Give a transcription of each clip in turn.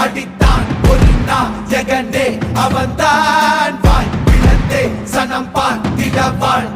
அடித்தான் ஒரு நாயகனே அவன்தான் வாய் பிளந்தே சனம் பார்த்திடவாள்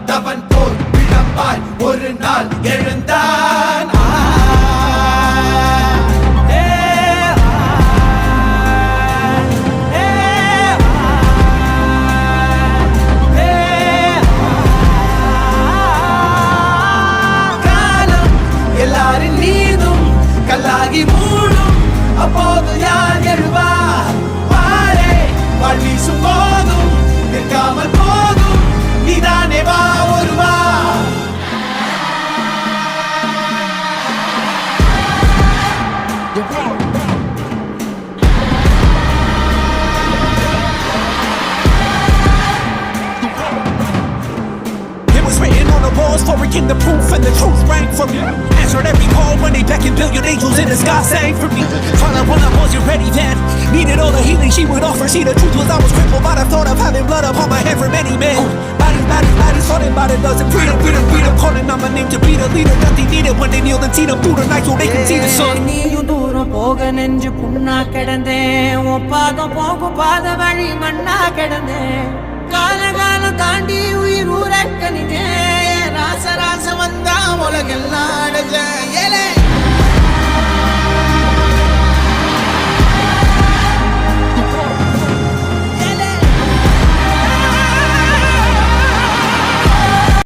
on the walls for again the proof and the truth rang from you. Answered every call when they beckoned billion angels in the sky sang for me. Father, when I wasn't ready then, needed all the healing she would offer. See, the truth was I was crippled by the thought of having blood upon my head for many men. Bodies, bodies, bodies, falling by the dozen. Freedom, freedom, freedom, calling on my name to be the leader that they needed when they kneeled and see them through the night so they can see the sun. நீயும் தூரம் போக நெஞ்சு புண்ணா கிடந்தேன் உன் பாதம் போகும் பாத வழி மண்ணா கிடந்தேன் கால காலம் தாண்டி உலகெல்லாம் அடைஞ்சேன்